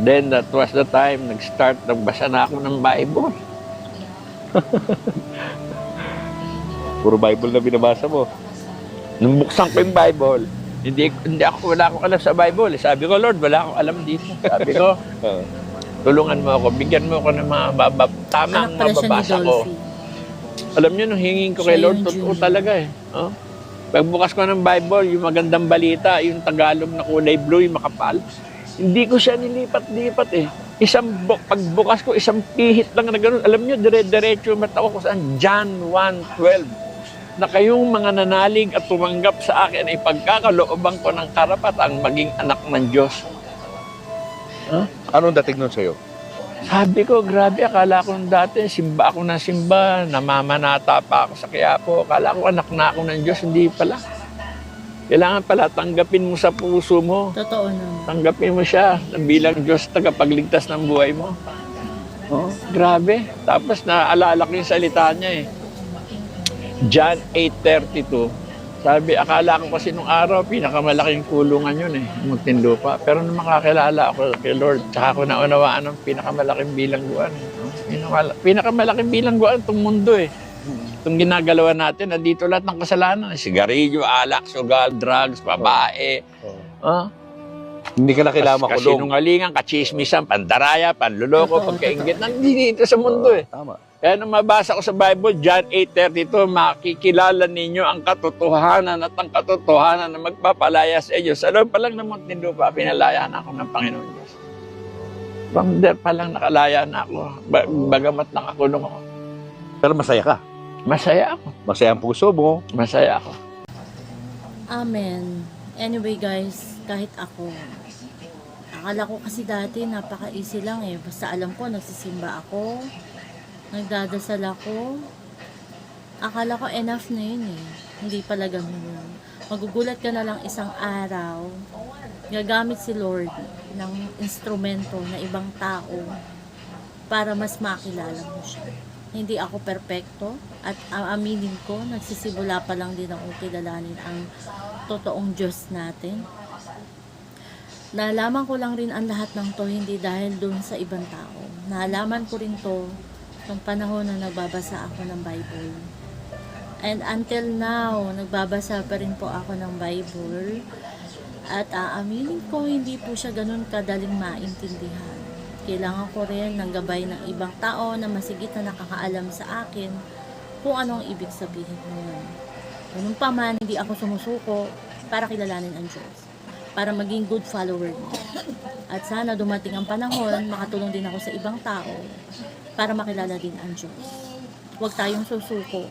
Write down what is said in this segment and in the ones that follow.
Then that was the time nag-start, nagbasa na ako ng Bible. Puro Bible na binabasa mo. Nung buksan ko yung Bible, hindi, hindi ako, wala akong alam sa Bible. Sabi ko, Lord, wala akong alam dito. Sabi ko, Oo. tulungan mo ako, bigyan mo ako ng mga babab, tamang mababasa ko. Alam niyo, nung hingin ko kay Lord, totoo talaga eh. Oh? Pagbukas ko ng Bible, yung magandang balita, yung Tagalog na kulay blue, yung makapal, hindi ko siya nilipat-lipat eh. Isang bu- pagbukas ko, isang pihit lang na gano'n. Alam niyo, dire-diretso yung mata ko saan. John 1.12 na kayong mga nanalig at tumanggap sa akin ay pagkakalooban ko ng karapatang maging anak ng Diyos. Anong dating nun sa'yo? Sabi ko, grabe, akala ko dati, simba ako ng simba, namamanata pa ako sa Quiapo. Akala ko anak na ako ng Diyos, hindi pala. Kailangan pala tanggapin mo sa puso mo. Totoo naman. Tanggapin mo siya bilang Diyos tagapagligtas ng buhay mo. Oh, grabe. Tapos naalala ko yung salita niya eh. John 8.32. Sabi, akala ko kasi nung araw, pinakamalaking kulungan yun eh, Muntinlupa. Pero nung makakilala ako kay Lord, tsaka ko naunawaan ng pinakamalaking bilangguan. Eh. Pinakamalaking bilangguan itong mundo eh. Itong ginagalawa natin, nandito lahat ng kasalanan. Sigarilyo, alak, sugal, drugs, babae. Ah, Hindi ka na kailangan makulong. Kasinungalingan, kachismisan, pandaraya, panluloko, pagkaingit. Nandito sa mundo eh. Tama. Kaya nung mabasa ko sa Bible, John 8.32, makikilala ninyo ang katotohanan at ang katotohanan na magpapalaya sa inyo. Sa loob pa lang ng Muntinlupa, pinalaya na ako ng Panginoon Diyos. From there pa lang nakalaya na ako. Ba- bagamat nakakulong ako. Pero masaya ka. Masaya ako. Masaya ang puso mo. Masaya ako. Amen. Anyway guys, kahit ako, akala ko kasi dati napaka-easy lang eh. Basta alam ko, nagsisimba ako, nagdadasal ako. Akala ko enough na yun eh. Hindi pala ganun yun. Magugulat ka na lang isang araw, gagamit si Lord ng instrumento na ibang tao para mas makilala mo siya. Hindi ako perpekto at aaminin ko, nagsisimula pa lang din akong kilalanin ang totoong Diyos natin. Nalaman ko lang rin ang lahat ng to hindi dahil doon sa ibang tao. Nalaman ko rin to nung panahon na nagbabasa ako ng Bible. And until now, nagbabasa pa rin po ako ng Bible. At aaminin ko, hindi po siya ganun kadaling maintindihan. Kailangan ko rin ng gabay ng ibang tao na masigit na nakakaalam sa akin kung anong ibig sabihin nun. Ganun pa man, hindi ako sumusuko para kilalanin ang Diyos. Para maging good follower niya. At sana dumating ang panahon, makatulong din ako sa ibang tao para makilala din ang Diyos. Huwag tayong susuko.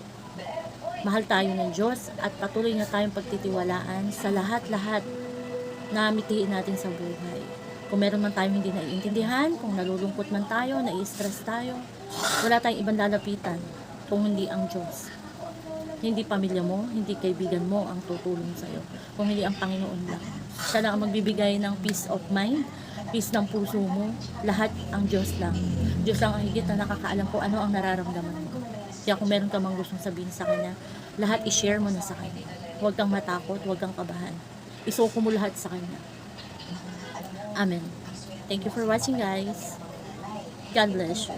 Mahal tayo ng Diyos at patuloy na tayong pagtitiwalaan sa lahat-lahat na mitihin natin sa buhay. Kung meron man tayong hindi naiintindihan, kung nalulungkot man tayo, nai-stress tayo, wala tayong ibang lalapitan kung hindi ang Diyos. Hindi pamilya mo, hindi kaibigan mo ang tutulong sa'yo. Kung hindi ang Panginoon lang. Siya lang ang magbibigay ng peace of mind, peace ng puso mo. Lahat ang Diyos lang. Diyos lang ang higit na nakakaalam kung ano ang nararamdaman mo. Kaya kung meron ka mang gustong sabihin sa Kanya, lahat i-share mo na sa Kanya. Huwag kang matakot, huwag kang kabahan. Isuko mo lahat sa Kanya. Amen. Thank you for watching guys. God bless you.